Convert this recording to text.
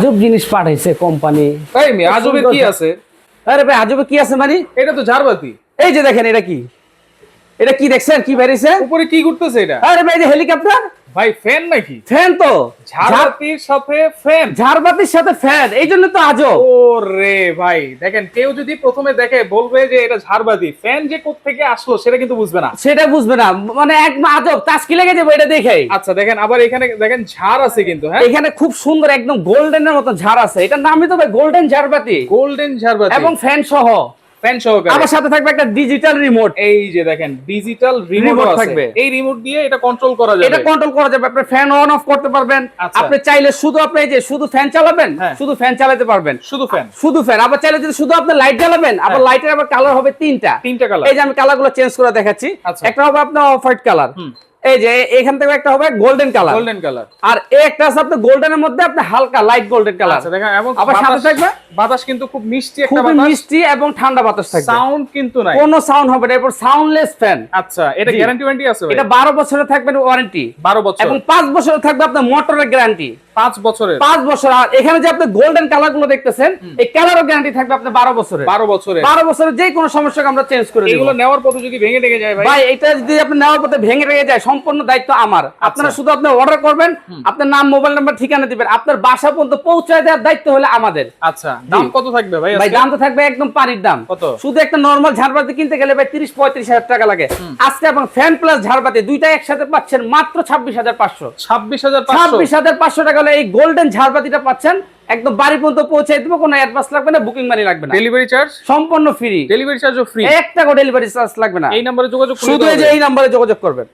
আজব জিনিস পাঠাইছে কোম্পানি তাই মে আজবে কি আছে? আরে ভাই আজবে কি আছে মানে? এটা তো ঝাড়বাতি। এই যে দেখেন এটা কি? এটা কি দেখছেন? কি বেরিয়েছে? উপরে কি ঘুরতেছে এটা? আরে ভাই হেলিকপ্টার ভাই ফ্যান নাকি? ফ্যান তো। ঝাড়বাতির সাথে ফ্যান ঝাড়বাতির সাথে ফ্যান এই জন্য তো আজব ও রে ভাই দেখেন কেউ যদি প্রথমে দেখে বলবে যে এটা ঝাড়বাতি ফ্যান যে থেকে আসলো সেটা কিন্তু বুঝবে না। সেটা বুঝবে না। মানে একদম আজব তাস্কি লেগে যাবে এটা দেখে। আচ্ছা দেখেন আবার এখানে দেখেন ঝাড় আছে কিন্তু হ্যাঁ? এখানে খুব সুন্দর একদম গোল্ডেনের মতো ঝাড় আছে। এটার নামই তো ভাই গোল্ডেন ঝাড়বাতি। গোল্ডেন ঝাড়বাতি। এবং ফ্যান সহ। ফ্যান সহকারে। আমার সাথে থাকবে একটা ডিজিটাল রিমোট এই যে দেখেন ডিজিটাল রিমোট থাকবে। এই রিমোট দিয়ে এটা কন্ট্রোল করা যাবে। এটা কন্ট্রোল করা যাবে। আপনি ফ্যান অন অফ করতে পারবেন। আচ্ছা। আপনি চাইলে শুধু আপনি এই যে শুধু ফ্যান চালাবেন হ্যাঁ। শুধু ফ্যান চালাতে পারবেন। শুধু ফ্যান শুধু ফ্যান আবার চাইলে যদি শুধু আপনি লাইট জ্বালাবেন আবার হ্যাঁ। লাইটের আবার কালার হবে তিনটা। তিনটা কালার এই যে আমি কালারগুলো চেঞ্জ করে দেখাচ্ছি। আচ্ছা। একটা হবে আপনার অফ হোয়াইট কালার। এই যে এখান থেকে একটা হবে গোল্ডেন কালার গোল্ডেন কালার আর এই একটা আছে আপনার গোল্ডেনের মধ্যে আপনি হালকা লাইট গোল্ডেন কালার আছে দেখেন এবং আবার সাথে থাকবে? বাতাস কিন্তু খুব মিষ্টি একটা বাতাস। খুব মিষ্টি এবং ঠান্ডা বাতাস থাকবে। সাউন্ড কিন্তু নাই। কোনো সাউন্ড হবে না এরপর সাউন্ডলেস ফ্যান আচ্ছা এটা। গ্যারান্টি ওয়ারেন্টি আছে ভাই? এটা বারো বছরের থাকবে ওয়ারেন্টি 12 বছর। এবং 5 বছরের থাকবে আপনার মোটরের গ্যারান্টি 5 বছরের। পাঁচ বছর। আর এখানে যে আপনি গোল্ডেন কালারগুলো দেখতেছেন এই কালারও গ্যারান্টি থাকবে আপনার বারো বছরের। 12 বছরের। বারো বছরের যে কোনো সমস্যাকে আমরা চেঞ্জ করে এগুলো নেওয়ার পথে যদি ভেঙে টেগে যায় ভাই? ভাই এটা যদি আপনি নেওয়ার পথে ভেঙে রেখে যায় সম্পূর্ণ দায়িত্ব আমার। আপনারা শুধু আপনি অর্ডার করবেন আপনার নাম মোবাইল নাম্বার ঠিকানা দিবেন। আপনার বাসা পর্যন্ত পৌঁছায় দেওয়ার দায়িত্ব হলে আমাদের। আচ্ছা দাম কত থাকবে ভাই ভাই দাম তো থাকবে একদম পানির দাম। কত? শুধু একটা নর্মাল ঝাড়বাতি কিনতে গেলে ভাই তিরিশ পঁয়ত্রিশ হাজার টাকা লাগে। আজকে এবং ফ্যান প্লাস ঝাড়বাতি দুইটা একসাথে পাচ্ছেন মাত্র ছাব্বিশ হাজার পাঁচশো। 26500 ছাব্বিশ হাজার পাঁচশো টাকা হলে এই গোল্ডেন ঝাড়বাতিটা পাচ্ছেন একদম বাড়ি পর্যন্ত পৌঁছে দেবো কোনো অ্যাডভান্স লাগবে না বুকিং মানি লাগবে না। ডেলিভারি চার্জ সম্পূর্ণ ফ্রি ডেলিভারি চার্জও ফ্রি একটা ডেলিভারি চার্জ লাগবে না। এই নম্বরে যোগাযোগ শুধু এই যে এই নাম্বারে যোগাযোগ করবেন।